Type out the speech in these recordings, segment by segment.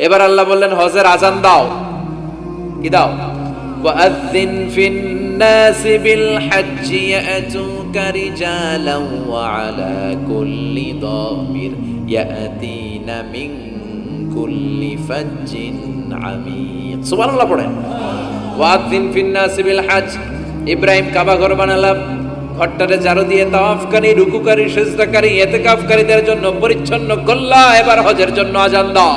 এবার আল্লাহ বললেন হজের আজান দাও কি দাও وأذن في الناس بالحج يأتوك رجالا وعلى كل ضامر يأتين من كل فج عميق سبحان الله পড়েন ওয়াদিন ফিন নাস বিল হজ ইব্রাহিম কাবা ঘর বানালাম ঘরটারে জারো দিয়ে তাওয়াফকারী রুকুকারী সিজদাকারী ইতিকাফকারীদের জন্য পরিচ্ছন্ন করলা এবার হজের জন্য আজান দাও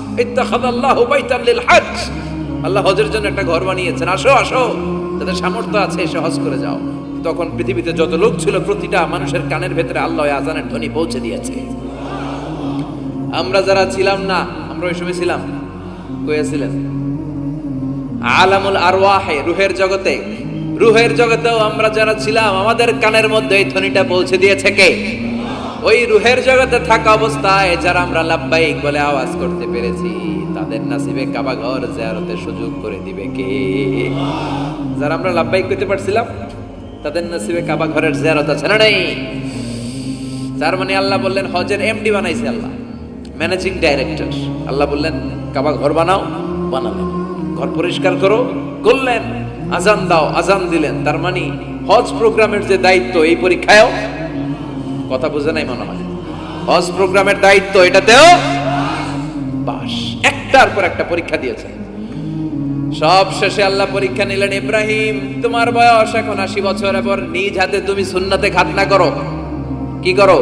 আল্লাহ হজের জন্য একটা ঘর বানিয়েছেন। আসো আসো। যাদের সামর্থ্য আছে, এসে হজ করে যাও। তখন পৃথিবীতে যত লোক ছিল, প্রতিটা মানুষের কানের ভেতরে আল্লাহ আজানের ধ্বনি পৌঁছে দিয়েছে। আমরা যারা ছিলাম না, আমরা ওই সময় ছিলাম। কইয়াছিলেন আলামুল আরওয়াহে, রুহের জগতে। রুহের জগতেও আমরা যারা ছিলাম, আমাদের কানের মধ্যে এই ধ্বনিটা পৌঁছে দিয়েছে কে? ওই রুহের জগতে থাকা অবস্থায় যারা আমরা লাভবাহিক বলে আওয়াজ করতে পেরেছি, তাদের নাসিবে কাবা ঘর জিয়ারতের সুযোগ করে দিবে কে? যারা আমরা লাভবাহিক করতে পারছিলাম, তাদের নাসিবে কাবা ঘরের জিয়ারত আছে না নেই? তার মানে আল্লাহ বললেন, হজের এমডি বানাইছে আল্লাহ, ম্যানেজিং ডাইরেক্টর। আল্লাহ বললেন, কাবা ঘর বানাও, বানালেন। ঘর পরিষ্কার করো, করলেন, আজান দাও, আজান দিলেন। তার মানে হজ প্রোগ্রামের যে দায়িত্ব, এই পরীক্ষায়ও কথা বুঝে নাই মনে হয়। হজ প্রোগ্রামের দায়িত্ব এটাতেও বাস একটার পর একটা পরীক্ষা দিয়েছে। সব শেষে আল্লাহ পরীক্ষা নিলেন, ইব্রাহিম, তোমার বয়স এখন আশি বছর, এবার নিজ হাতে তুমি সুন্নাতে খাতনা করো। কি করো?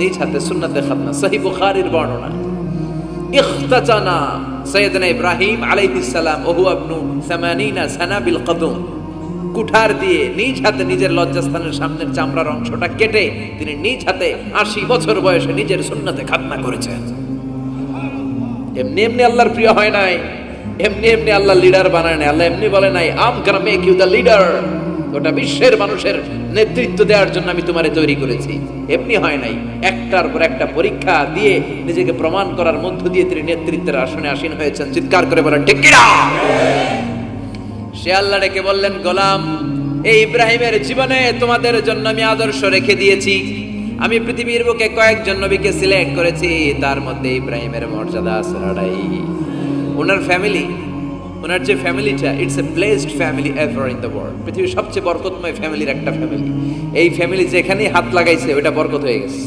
নিজ হাতে সুন্নাতে খাতনা, সহি বুখারীর বর্ণনা। ইখতাজানা সৈয়দনা ইব্রাহিম আলাইহিস সালাম, ওহু আবনু 80 সানা বিল কদম। কুঠার দিয়ে নিজ হাতে নিজের লজ্জাস্থানের সামনের চামড়ার অংশটা কেটে তিনি নিজ হাতে আশি বছর বয়সে নিজের সুন্নাতে খাতনা করেছেন। এমনি এমনি আল্লাহর প্রিয় হয় নাই। এমনি এমনি আল্লাহ লিডার বানায় নাই। আল্লাহ এমনি বলে নাই আম কানা মেক ইউ দ্য লিডার গোটা বিশ্বের মানুষের নেতৃত্ব দেওয়ার জন্য আমি তোমারে তৈরি করেছি। এমনি হয় নাই। একটার পর একটা পরীক্ষা দিয়ে নিজেকে প্রমাণ করার মধ্য দিয়ে তিনি নেতৃত্বের আসনে আসীন হয়েছেন। চিৎকার করে বলেন, ঠিক কিনা? সে আল্লাহ ডেকে বললেন, গোলাম, এই ইব্রাহিমের জীবনে তোমাদের জন্য আমি আদর্শ রেখে দিয়েছি। আমি পৃথিবীর বুকে কয়েকজন নবীকে সিলেক্ট করেছি, তার মধ্যে ইব্রাহিমের মর্যাদা আছে লড়াই ওনার ফ্যামিলি, ওনার যে ফ্যামিলিটা it's a blessed family ever in the world পৃথিবীর সবচেয়ে বরকতময় ফ্যামিলির একটা ফ্যামিলি। এই ফ্যামিলি যেখানেই হাত লাগাইছে ওটা বরকত হয়ে গেছে।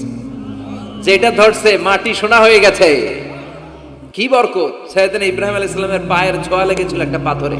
যেটা ধরছে, মাটি সোনা হয়ে গেছে। কি বরকত? সৈয়দিন ইব্রাহিম আলাইহিস সালামের পায়ের ছোঁয়া লেগেছিল একটা পাথরে।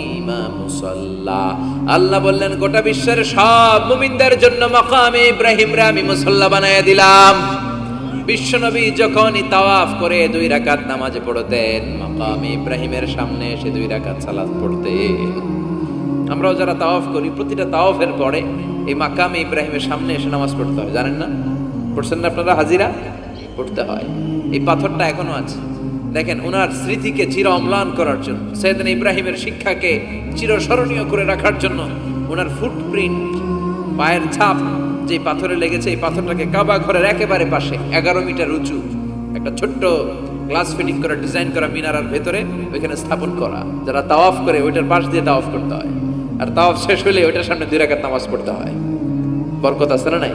মুসাল্লা। আল্লাহ বললেন, গোটা বিশ্বের সব মুমিনদের জন্য মকামে ইব্রাহিমরা আমি মুসল্লা বানায় দিলাম। বিশ্বনবী যখনই তাওয়াফ করে দুই রাকাত নামাজে পড়তেন, মাকাম ইব্রাহিমের সামনে এসে দুই রাকাত সালাদ পড়তেন। আমরাও যারা তাওয়াফ করি, প্রতিটা তাওয়াফের পরে এই মাকামে ইব্রাহিমের সামনে এসে নামাজ পড়তে হয়। জানেন না? পড়ছেন না আপনারা হাজিরা? পড়তে হয়। এই পাথরটা এখনও আছে। দেখেন ওনার স্মৃতিকে চির অম্লান করার জন্য, সৈয়দিন ইব্রাহিমের শিক্ষাকে চিরস্মরণীয় করে রাখার জন্য ওনার ফুটপ্রিন্ট পায়ের ছাপ যে পাথরে লেগেছে, এই পাথরটাকে কাবা ঘরের একেবারে পাশে, এগারো মিটার উঁচু, একটা ছোট্ট গ্লাস ফিটিং করা ডিজাইন করা মিনারার ভেতরে ওইখানে স্থাপন করা, যারা তাওয়াফ করে ওইটার পাশ দিয়ে তাওয়াফ করতে হয়। আর তাওয়াফ শেষ হলে ওইটার সামনে দুই রাকাত নামাজ পড়তে হয়। বরকত আছে না নাই?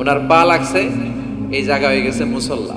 ওনার পা লাগছে, এই জায়গা হয়ে গেছে মুসল্লা।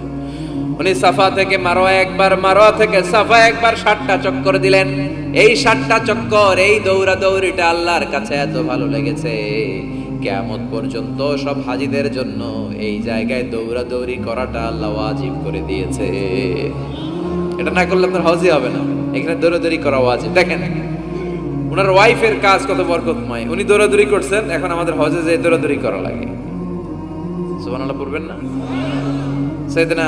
উনি সাফা থেকে মারোয়া একবার মারোয়া থেকে সাফা, একবার ষাটটা চক্কর দিলেন। এই ষাটটা চক্কর, এই দৌড়া দৌড়িটা আল্লাহর কাছে এত ভালো লেগেছে। কেমন পর্যন্ত সব হাজিদের জন্য এই জায়গায় দৌড়াদৌড়ি করাটা আল্লাহ ওয়াজিব করে দিয়েছে। এটা না করলে আপনার হজই হবে না। এখানে দৌড়াদৌড়ি করা ওয়াজিব। দেখেন ওনার ওয়াইফের কাজ কত বরকতময়। উনি দৌড়াদৌড়ি করছেন, এখন আমাদের হজে যে দৌড়াদৌড়ি করা লাগে। সুবহানাল্লাহ পড়বেন না? সৈয়দনা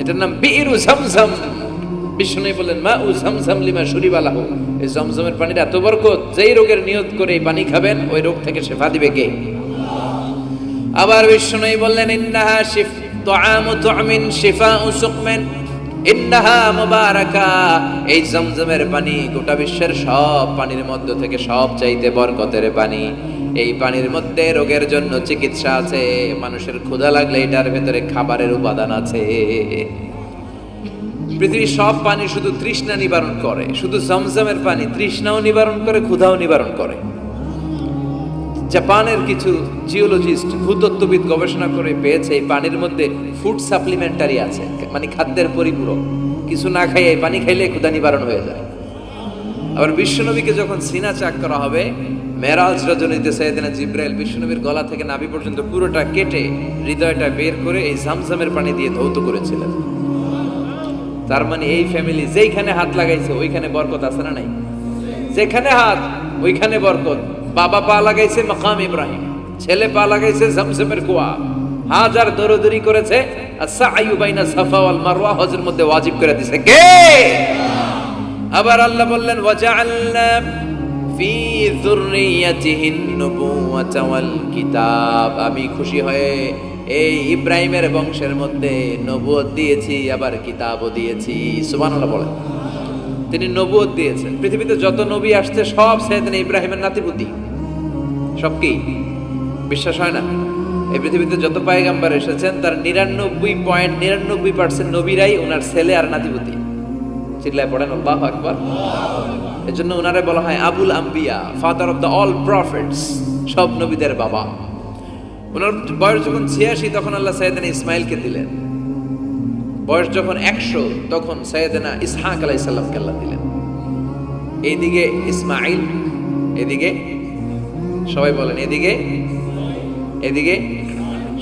এটার নাম বীরু ঝমঝম। বিষ্ণু বললেন, মা উ ঝমঝম লিমা সুরিবালাহ এই জমজমের পানির এত বরকত, যেই রোগের নিয়ত করে এই পানি খাবেন, ওই রোগ থেকে শেফা দিবে কে? আবার বিষ্ণু বললেন, ইন্নাহা শিফ তুআমু তুআমিন শিফাউ সুকমিন। ইন্নাহা মুবারাকা। এই জমজমের পানি গোটা বিশ্বের সব পানির মধ্য থেকে সব চাইতে বরকতের পানি। এই পানির মধ্যে রোগের জন্য চিকিৎসা আছে। মানুষের ক্ষুধা লাগলে এটার ভেতরে খাবারের উপাদান আছে। পৃথিবীর সব পানি শুধু তৃষ্ণা নিবারণ করে, শুধু জমজমের পানি তৃষ্ণাও নিবারণ করে, ক্ষুধাও নিবারণ করে। জাপানের কিছু জিওলজিস্ট ভূতত্ত্ববিদ গবেষণা করে পেয়েছে, এই পানির মধ্যে ফুড সাপ্লিমেন্টারি আছে মানে খাদ্যের পরিপূরক। কিছু না খাইয়ে পানি খাইলে ক্ষুধা নিবারণ হয়ে যায়। আবার বিশ্বনবীকে যখন সিনা চাক করা হবে মেরাজ রজনীতে সৈয়দিনা জিব্রাইল বিশ্বনবীর গলা থেকে নাভি পর্যন্ত পুরোটা কেটে হৃদয়টা বের করে এই জামজামের পানি দিয়ে ধৌত করেছিলেন। তার মানে এই ফ্যামিলি যেইখানে হাত লাগাইছে, ওইখানে বরকত আছে না নাই? যেখানে হাত, ওইখানে বরকত। বাবা পা লাগাইছে মাকাম ইব্রাহিম, ছেলে পা লাগাইছে জমজমের কুয়া। হাজার দরদরি করেছে আচ্ছা আইয়ুবাইনা সাফা ওয়াল মারওয়া হজের মধ্যে ওয়াজিব করে দিছে। কে? আবার আল্লাহ বললেন ওয়াজআলনা কিতাব। আমি খুশি হয়ে এই ইব্রাহিমের বংশের মধ্যে নবুয়ত দিয়েছি, আবার কিতাবও দিয়েছি। সুবহানাল্লাহ বলেন। তিনি নবুয়ত দিয়েছেন। পৃথিবীতে যত নবী আসছে, সব সেদিন ইব্রাহিমের নাতিপুতি। সব কি? বিশ্বাস হয় না? এই পৃথিবীতে যত পায়গাম্বার এসেছেন, তার নিরানব্বই পয়েন্ট নিরানব্বই পার্সেন্ট নবীরাই ওনার ছেলে আর নাতিপুতি। চিল্লায় পড়েন, আল্লাহ আকবার। এজন্য ওনারে বলা হয় আবুল আম্বিয়া father of the all prophets সব নবীদের বাবা। ওনার বয়স যখন ছিয়াশি, তখন আল্লাহ সৈয়দানা ইসমাইলকে দিলেন। বয়স যখন একশো, তখন সৈয়দানা ইসহাক আলাই সাল্লামকে আল্লাহ দিলেন। এইদিকে ইসমাইল, এদিকে সবাই বলেন, এদিকে এদিকে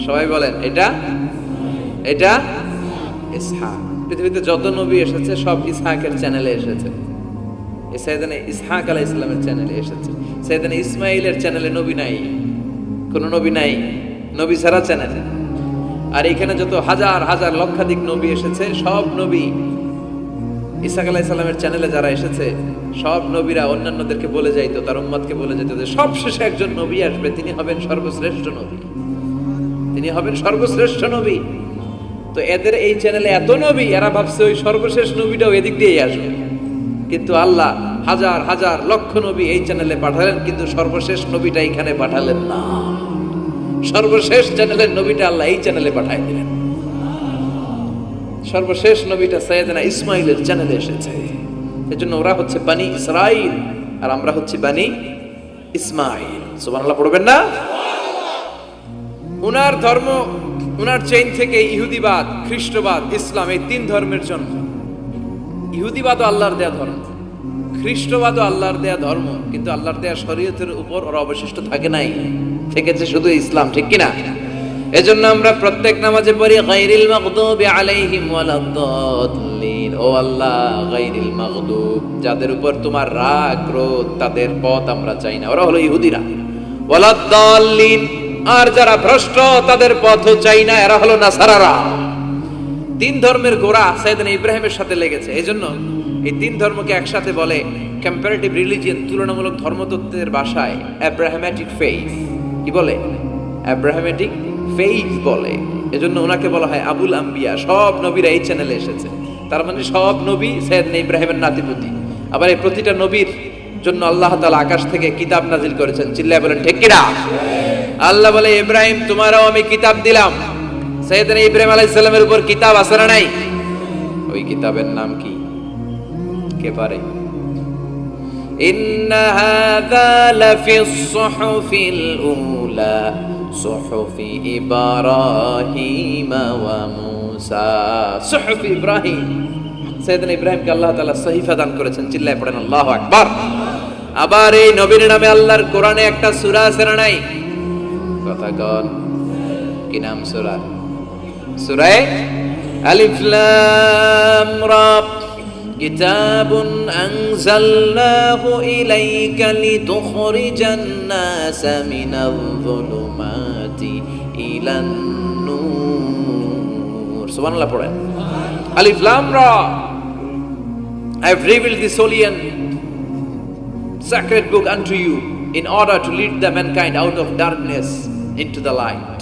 সবাই বলেন, এটা এটা ইসহাক। পৃথিবীতে যত নবী এসেছে, সব ইসহাকের চ্যানেলে এসেছে। সৈয়দানা ইসহাক আলাই ইসলামের চ্যানেলে এসেছে। সৈয়দানা ইসমাইলের চ্যানেলে নবী নাই, কোনো নবী নাই, নবী ছাড়া চ্যানেল আর এখানে যত হাজার হাজার, লক্ষাধিক নবী এসেছে, সব নবী ইসাক আলাহ ইসলামের চ্যানেলে যারা এসেছে, সব নবীরা অন্যান্যদেরকে বলে যাইতো, তার উম্মাদকে বলে যেত যে সব শেষে একজন নবী আসবে, তিনি হবেন সর্বশ্রেষ্ঠ নবী। তিনি হবেন সর্বশ্রেষ্ঠ নবী। তো এদের এই চ্যানেলে এত নবী, এরা ভাবছে ওই সর্বশেষ নবীটাও এদিক দিয়েই আসবে। কিন্তু আল্লাহ হাজার হাজার লক্ষ নবী এই চ্যানেলে পাঠালেন, কিন্তু সর্বশেষ নবীটা এখানে পাঠালেন না। সর্বশেষ চ্যানেলের নবীটা আল্লাহ এই চ্যানেলে পাঠাই দিলেন। সর্বশেষ নবীটা সৈয়দনা ইসমাইলের চ্যানেলে এসেছে। এজন্য ওরা হচ্ছে বানি ইসরাইল, আর আমরা হচ্ছে বানি ইসমাইল। সুবহানাল্লাহ, পড়বেন না? উনার ধর্ম, উনার চেইন থেকে ইহুদিবাদ, খ্রিস্টবাদ, ইসলাম, এই তিন ধর্মের জন্ম। ইহুদিবাদও আল্লাহর দেয়া ধর্ম, খ্রিস্টবাদও আল্লাহর দেয়া ধর্ম, কিন্তু আল্লাহর দেয়া শরীয়তের উপর ওরা অবশিষ্ট থাকে নাই। থেকেছে শুধু ইসলাম, ঠিক কিনা? এজন্য আমরা প্রত্যেক নামাজে পড়ি, গায়রিল মাগদুবি আলাইহিম ওয়ালাদ-দাল্লিন ও আল্লাহ, গায়রিল মাগদুব, যাদের উপর তোমার রাগ, ক্রোধ, তাদের পথ আমরা চাই না। ওরা হলো ইহুদিরা। ওয়ালাদ-দাল্লিন আর যারা ভ্রষ্ট, তাদের পথও চাই না, এরা হলো নাসারারা। তিন ধর্মের গোড়া সাইদান ইব্রাহিমের সাথে লেগেছে। এই জন্য এই তিন ধর্মকে একসাথে বলে কম্পারেটিভ রিলিজিয়ন তুলনামূলক ধর্মতত্ত্বের ভাষায় অ্যাব্রাহামেটিক ফেইথ কি বলে? অ্যাব্রাহামেটিক ফেইথ বলে। এজন্য ওনাকে বলা হয় আবুল আম্বিয়া। সব নবীরা এই চ্যানেলে এসেছে। তার মানে সব নবী সৈয়দ ইব্রাহিমের নাতিপুতি। আবার এই প্রতিটা নবীর জন্য আল্লাহ তাআলা আকাশ থেকে কিতাব নাজিল করেছেন। চিল্লায় বলেন, ঠিক কিনা আল্লাহ বলে, ইব্রাহিম, তোমারও আমি কিতাব দিলাম। সৈয়দনা ইব্রাহিম আলাইহিস সালামের উপর কিতাব আছে না নাই ওই কিতাবের নাম কি কে পারে إن هذا لفي الصحف الأولى صحف إبراهيم وموسى صحف إبراهيم সৈয়দনা ইব্রাহিমকে আল্লাহ তাআলা সহিফা দান করেছেন চিল্লায় পড়েন আল্লাহু আকবার আবার এই নবীর নামে আল্লাহর কোরআনে একটা সূরা আছে না নাই কথা কন কি নাম সূরা সূরায়ে আলিফ লাম রা كتاب أنزلناه إليك لتخرج الناس من الظلمات إلى النور سبحان الله পড়েন আলিফ লাম রা I have revealed this holy and sacred book unto you in order to lead the mankind out of darkness into the light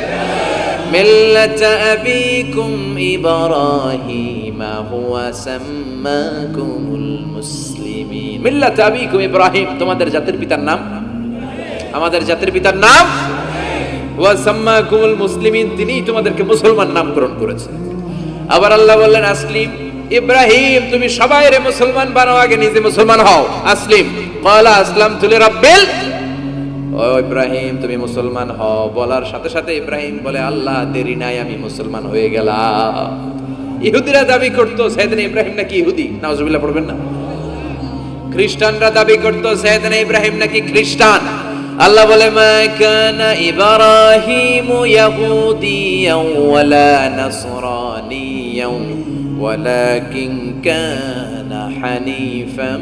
মিল্লাত আবিকুম ইব্রাহিম হুয়া সাম্মাকুমুল মুসলিমিন মিল্লাত আবিকুম ইব্রাহিম তোমাদের জাতির পিতার নাম? আমাদের জাতির পিতার নাম? ওয়া সাম্মাকুমুল মুসলিমিন তিনি তোমাদেরকে মুসলমান নামকরণ করেছেন। আবার আল্লাহ বললেন, আসলিম, ইব্রাহিম, তুমি সবাই রে মুসলমান বানাও, আগে নিজে মুসলমান হও। আসলিম, ক্বালা আসলাম তুলি রাব্বিল ও ইব্রাহিম, তুমি মুসলমান হও। বলার সাথে সাথে ইব্রাহিম বলে, আল্লাহ, দেরি নাই, আমি মুসলমান হয়ে গেলাম। ইহুদিরা দাবি করতো সাইয়েদিন ইব্রাহিম নাকি ইহুদি? নাউজুবিল্লাহ, পড়বেন না। খ্রিস্টানরা দাবি করতো সাইয়েদিন ইব্রাহিম নাকি খ্রিস্টান? আল্লাহ বলে, মা ইব্রাহিম ইয়াহুদিয়ান ওয়ালা নাসরানিয়ান ওয়ালাকিন কানা হানিফাম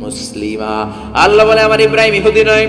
মুসলিমা। আল্লাহ বলে, আমার ইব্রাহিম ইহুদি নয়।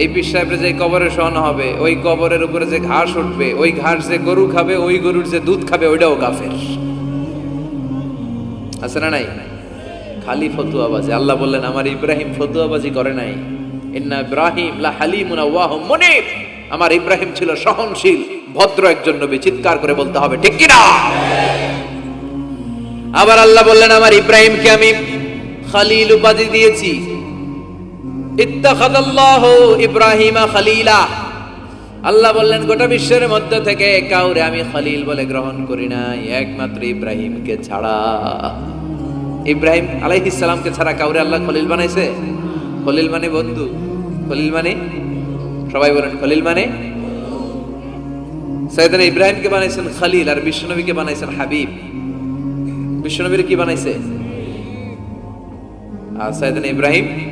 এই সাহেবের যে কবরে শোয়ানো হবে, ওই কবরের উপরে যে ঘাস উঠবে, ওই ঘাস যে গরু খাবে, ওই গরুর যে দুধ খাবে, ওইটাও কাফের আছে না নাই? খালি ফতুয়াবাজি। আল্লাহ বললেন, আমার ইব্রাহিম ফতুয়াবাজি করে নাই। ইন্না ইব্রাহিম লা হালিমুন আওয়াহুম মুনিব। আমার ইব্রাহিম ছিল সহনশীল, ভদ্র একজন নবী। চিৎকার করে বলতে হবে, ঠিক কি না আবার আল্লাহ বললেন, আমার ইব্রাহিমকে আমি খালিল উপাধি দিয়েছি। ইত্তাখাদাল্লাহু ইব্রাহিমা খালিলা। আল্লাহ বললেন, গোটা বিশ্বের মধ্য থেকে কাউরে আমি খলিল বলে গ্রহণ করি নাই, একমাত্র ইব্রাহিমকে ছাড়া। ইব্রাহিম আলাইহিস সালামকে ছাড়া কাউরে আল্লাহ খলিল বানাইছে? খলিল মানে বন্ধু। খলিল মানে? সবাই বলেন, খলিল মানে? সৈয়দনা ইব্রাহিমকে বানাইছেন খলিল আর বিশ্বনবীকে বানাইছেন হাবিব। বিশ্বনবীর কি বানাইছে? আর সৈয়দনা ইব্রাহিম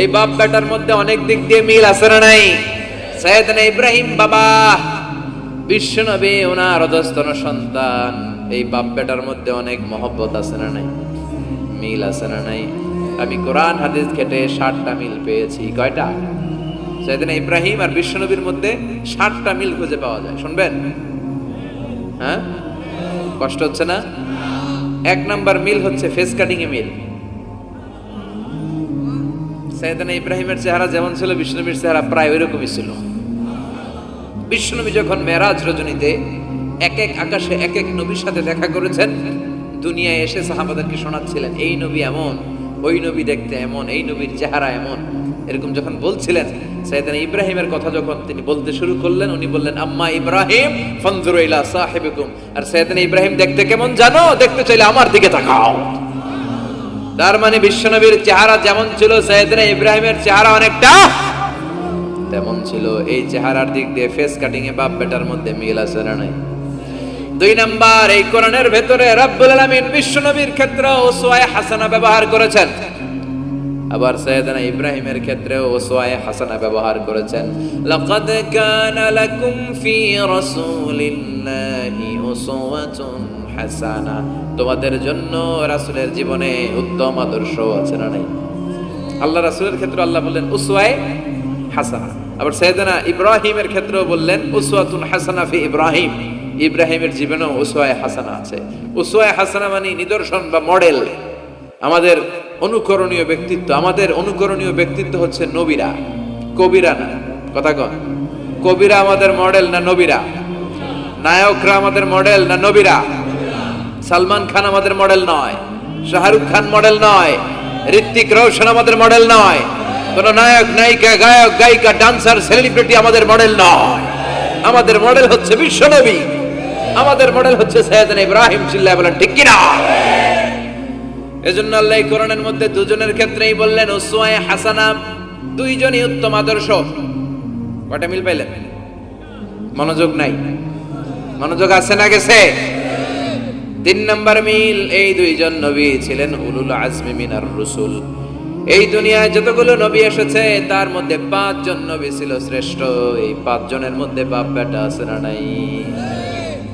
এই বাপ বেটার মধ্যে অনেক দিক দিয়ে মিল আছে না নাই? সৈয়দনা ইব্রাহিম বাবা, বিশ্বনবী ওনার অধস্তন সন্তান। এই বাপ বেটার মধ্যে অনেক মহব্বত আছে না নাই? মিল আছে না নাই? আমি কোরআন, হাদিস ঘেটে ষাটটা মিল পেয়েছি। কয়টা? সৈয়দনা ইব্রাহিম আর বিশ্বনবীর মধ্যে ষাটটা মিল খুঁজে পাওয়া যায়। শুনবেন? হ্যাঁ? কষ্ট হচ্ছে না? এক নাম্বার মিল হচ্ছে ফেস কাটিং এ মিল। সৈয়দনা ইব্রাহিমের চেহারা যেমন ছিল, বিষ্ণুবীর চেহারা প্রায় ওই রকমই ছিল। বিষ্ণুনবী যখন মেরাজ রজনীতে এক এক আকাশে এক এক নবীর সাথে দেখা করেছেন, দুনিয়ায় এসে সাহাবাদেরকে শোনাচ্ছিলেন, এই নবী এমন, ওই নবী দেখতে এমন, এই নবীর চেহারা এমন। এরকম যখন বলছিলেন সাইদানা ইব্রাহিমের কথা যখন তিনি বলতে শুরু করলেন, উনি বললেন, আম্মা ইব্রাহিম, ফনজুরু ইলা আর সাইদানা ইব্রাহিম, দেখতে কেমন জানো? দেখতে চাইলে আমার দিকে তাকাও। তার মানে বিশ্বনবীর চেহারা যেমন ছিল সাইদানা ইব্রাহিমের চেহারা অনেকটা তেমন ছিল। এই চেহারার দিক দিয়ে ফেস কাটিং এ বাপ বেটার মধ্যে মিল আছে না নাই? দুই নাম্বার, এই কোরআনের ভেতরে রাব্বুল আলামিন বিশ্বনবীর ক্ষেত্রে ওসওয়ায়ে হাসানা ব্যবহার করেছেন। আবার সৈয়দনা ইব্রাহিমের ক্ষেত্রেও ওসওয়ায়ে হাসানা ব্যবহার করেছেন। লাকাদ কানা লাকুম ফি রাসূলিল্লাহি উসওয়াতুন হাসানা, তোমাদের জন্য রাসূলের জীবনে উত্তম আদর্শ আছে না নাই? আল্লাহ রাসুলের ক্ষেত্রে আল্লাহ বললেন, উসওয়ায়ে হাসানা। আবার সৈয়দনা ইব্রাহিমের ক্ষেত্রেও বললেন, উসওয়াতুন হাসানা ফি ইব্রাহিম। ইব্রাহিমের জীবনেও উসওয়ায়ে হাসানা আছে। উসওয়ায়ে হাসানা মানে নিদর্শন বা মডেল। আমাদের অনুকরণীয় ব্যক্তিত্ব, আমাদের অনুকরণীয় ব্যক্তিত্ব হচ্ছে নবীরা, কবিরা না। কথা কন, কবিরা আমাদের মডেল না নবীরা? নায়করা আমাদের মডেল না নবীরা? সালমান খান আমাদের মডেল নয়, শাহরুখ খান মডেল নয় ঋত্বিক রোশন আমাদের মডেল নয়, কোন নায়ক, নায়িকা, গায়ক, গায়িকা ডান্সার সেলিব্রিটি আমাদের মডেল নয়। আমাদের মডেল হচ্ছে বিশ্ব নবী আমাদের মডেল হচ্ছে সৈয়দনা ইব্রাহিম চিল্লায় বলেন, ঠিক কিনা? এজন্য আল্লাহ কোরআনের মধ্যে দুজনের ক্ষেত্রেই বললেন উসওয়ায়ে হাসানা দুইজনই উত্তম আদর্শ। কটা মিল পাইলেন? মনোযোগ নাই। মনোযোগ আছে না গেছে? তিন নম্বর মিল, এই দুইজন নবী ছিলেন উলুল আজমি মিনার রসুল। এই দুনিয়ায় যতগুলো নবী এসেছে, তার মধ্যে পাঁচজন নবী ছিল শ্রেষ্ঠ। এই পাঁচজনের মধ্যে বাপ বেটা আছে না নাই?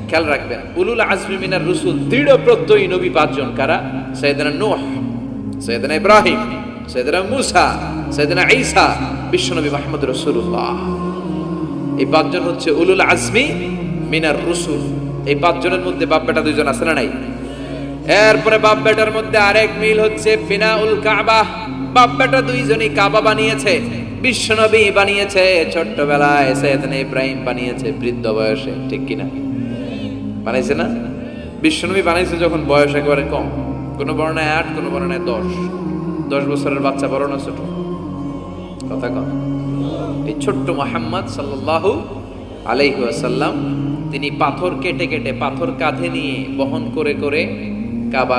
খেয়াল রাখবেন, উলুল আজমি মিনার রসুল দৃঢ় প্রত্যয়ী নবী পাঁচজন। কারা? সৈয়দনা নূহ সৈয়দনা ইব্রাহিম সৈয়দনা মুসা সৈয়দনা ঈসা, বিশ্বনবী মাহমুদ রসুল্লাহ এই পাঁচজন হচ্ছে উলুল আজমি মিনার রসুল। এই পাঁচজনের মধ্যে বাপ বেটা দুইজন আছে না নাই? এরপরে বাপ বেটার মধ্যে আরেক মিল হচ্ছে বিনা উল কাবা। বাপ বেটা দুইজনই কাবা বানিয়েছে, বিশ্বনবী বানিয়েছে, ছোট্টবেলায় সৈয়দনা ইব্রাহিম বানিয়েছে বৃদ্ধ বয়সে, ঠিক কিনা? বানাইছে না? বিশ্বনবী বানাইছে যখন বয়স একেবারে কম। কোন বর্ণায় আট, কোন বর্ণায় দশ। দশ বছরের বাচ্চা বড় না ছোট? কথা কম এই ছোট্ট মোহাম্মদ সাল্লাল্লাহু আলাইহি ওয়াসাল্লাম তিনি পাথর কেটে কেটে পাথর কাঁধে নিয়ে বহন করে করে কাবা